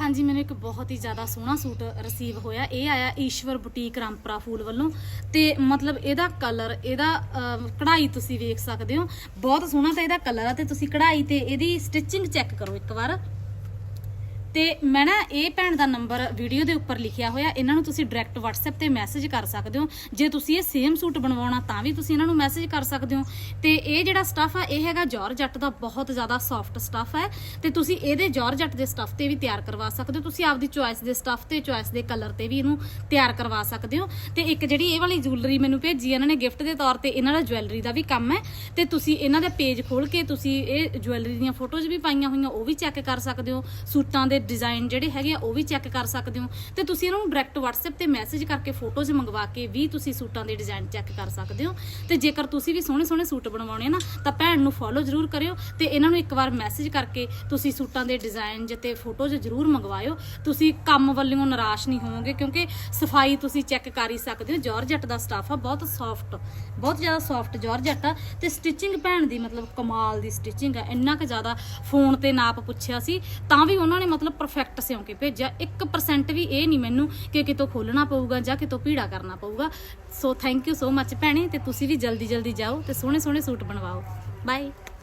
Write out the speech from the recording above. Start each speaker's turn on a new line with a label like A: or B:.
A: ਹਾਂਜੀ, ਮੈਨੂੰ ਇੱਕ ਬਹੁਤ ਹੀ ਜ਼ਿਆਦਾ ਸੋਹਣਾ ਸੂਟ ਰਿਸੀਵ ਹੋਇਆ। ਇਹ ਆਇਆ ਈਸ਼ਵਰ ਬੁਟੀਕ ਰਾਮਪਰਾ ਫੂਲ ਵੱਲੋਂ। ਤੇ ਮਤਲਬ ਇਹਦਾ ਕਲਰ ਇਹਦਾ ਕਢਾਈ ਤੁਸੀਂ ਵੇਖ ਸਕਦੇ ਹੋ। ਬਹੁਤ ਸੋਹਣਾ ਤਾਂ ਇਹਦਾ ਕਲਰ ਆ ਤੇ ਤੁਸੀਂ ਕਢਾਈ ਤੇ ਇਹਦੀ ਸਟਿਚਿੰਗ ਚੈੱਕ ਕਰੋ ਇੱਕ ਵਾਰ। ਤੇ ਮੈਂ ਨਾ ਇਹ ਭੈਣ ਦਾ ਨੰਬਰ ਵੀਡੀਓ ਦੇ ਉੱਪਰ ਲਿਖਿਆ ਹੋਇਆ, ਇਹਨਾਂ ਨੂੰ ਤੁਸੀਂ ਡਾਇਰੈਕਟ WhatsApp ਤੇ ਮੈਸੇਜ ਕਰ ਸਕਦੇ ਹੋ। ਜੇ ਤੁਸੀਂ ਇਹ ਸੇਮ ਸੂਟ ਬਣਵਾਉਣਾ, ਤਾਂ ਵੀ ਤੁਸੀਂ ਇਹਨਾਂ ਨੂੰ ਮੈਸੇਜ ਕਰ ਸਕਦੇ ਹੋ। ਤੇ ਇਹ ਜਿਹੜਾ ਸਟੱਫ ਆ, ਇਹ ਹੈਗਾ ਜਾਰਜੱਟ ਦਾ ਬਹੁਤ ਜ਼ਿਆਦਾ ਸੌਫਟ ਸਟੱਫ ਹੈ। ਤੇ ਤੁਸੀਂ ਇਹਦੇ ਜਾਰਜੱਟ ਦੇ ਸਟੱਫ ਤੇ ਵੀ ਤਿਆਰ ਕਰਵਾ ਸਕਦੇ ਹੋ। ਤੁਸੀਂ ਆਪਦੀ ਚੁਆਇਸ ਦੇ ਸਟੱਫ ਤੇ ਚੁਆਇਸ ਦੇ ਕਲਰ ਤੇ ਵੀ ਇਹਨੂੰ ਤਿਆਰ ਕਰਵਾ ਸਕਦੇ ਹੋ। ਤੇ ਇੱਕ ਜਿਹੜੀ ਇਹ ਵਾਲੀ ਜੁਐਲਰੀ ਮੈਨੂੰ ਭੇਜੀ ਇਹਨਾਂ ਨੇ ਗਿਫਟ ਦੇ ਤੌਰ ਤੇ, ਇਹਨਾਂ ਦਾ ਜੁਐਲਰੀ ਦਾ ਵੀ ਕੰਮ ਹੈ। ਤੇ ਤੁਸੀਂ ਇਹਨਾਂ ਦਾ ਪੇਜ ਖੋਲ ਕੇ, ਤੁਸੀਂ ਇਹ ਜੁਐਲਰੀ ਦੀਆਂ ਫੋਟੋਜ਼ ਵੀ ਪਾਈਆਂ ਹੋਈਆਂ, ਉਹ ਵੀ ਚੈੱਕ ਕਰ ਸਕਦੇ ਹੋ। ਸੂਟਾਂ ਦੇ ਡਿਜ਼ਾਈਨ ਜਿਹੜੇ ਹੈਗੇ ਆ, ਉਹ ਵੀ ਚੈੱਕ ਕਰ ਸਕਦੇ ਹੋ। ਤੇ ਤੁਸੀਂ ਇਹਨਾਂ ਨੂੰ ਡਾਇਰੈਕਟ WhatsApp ਤੇ ਮੈਸੇਜ ਕਰਕੇ ਫੋਟੋਜ਼ ਮੰਗਵਾ ਕੇ ਵੀ ਤੁਸੀਂ ਸੂਟਾਂ ਦੇ ਡਿਜ਼ਾਈਨ ਚੈੱਕ ਕਰ ਸਕਦੇ ਹੋ। ਤੇ ਜੇਕਰ ਤੁਸੀਂ ਵੀ ਸੋਹਣੇ ਸੋਹਣੇ ਸੂਟ ਬਣਵਾਉਣੇ ਆ ਨਾ, ਤਾਂ ਭੈਣ ਨੂੰ ਫੋਲੋ ਜ਼ਰੂਰ ਕਰਿਓ ਤੇ ਇਹਨਾਂ ਨੂੰ ਇੱਕ ਵਾਰ ਮੈਸੇਜ ਕਰਕੇ ਤੁਸੀਂ ਸੂਟਾਂ ਦੇ ਡਿਜ਼ਾਈਨ ਤੇ ਫੋਟੋਜ਼ ਜ਼ਰੂਰ ਮੰਗਵਾਇਓ। ਤੁਸੀਂ ਕੰਮ ਵੱਲੋਂ ਨਿਰਾਸ਼ ਨਹੀਂ ਹੋਵੋਗੇ ਕਿਉਂਕਿ ਸਫ਼ਾਈ ਤੁਸੀਂ ਚੈੱਕ ਕਰ ਹੀ ਸਕਦੇ ਹੋ। ਜਾਰਜਟ ਦਾ ਸਟਾਫ ਆ, ਬਹੁਤ ਸੌਫਟ ਬਹੁਤ ਜ਼ਿਆਦਾ ਸੌਫਟ ਜਾਰਜਟ ਆ। ਤੇ ਸਟਿਚਿੰਗ ਭੈਣ ਦੀ ਮਤਲਬ ਕਮਾਲ ਦੀ ਸਟਿਚਿੰਗ ਆ। ਇੰਨਾ ਕੁ ਜ਼ਿਆਦਾ ਫੋਨ ਤੇ ਨਾਪ ਪੁੱਛਿਆ ਸੀ, ਤਾਂ ਵੀ ਉਹਨਾਂ ਨੇ ਮਤਲਬ ਪਰਫੈਕਟ ਸਿਉਂ ਕੇ ਭੇਜਿਆ। 1% ਵੀ ਇਹ ਨਹੀਂ ਮੈਨੂੰ ਕਿ ਕਿਤੋਂ ਖੋਲਣਾ ਪਊਗਾ ਜਾਂ ਕਿਤੋਂ ਭੀੜਾ ਕਰਨਾ ਪਊਗਾ। ਸੋ ਥੈਂਕ ਯੂ ਸੋ ਮੱਚ ਭੈਣੇ, ਤੇ ਤੁਸੀਂ ਵੀ ਜਲਦੀ ਜਲਦੀ ਜਾਓ ਤੇ ਸੋਹਣੇ ਸੋਹਣੇ ਸੂਟ ਬਣਵਾਓ। ਬਾਏ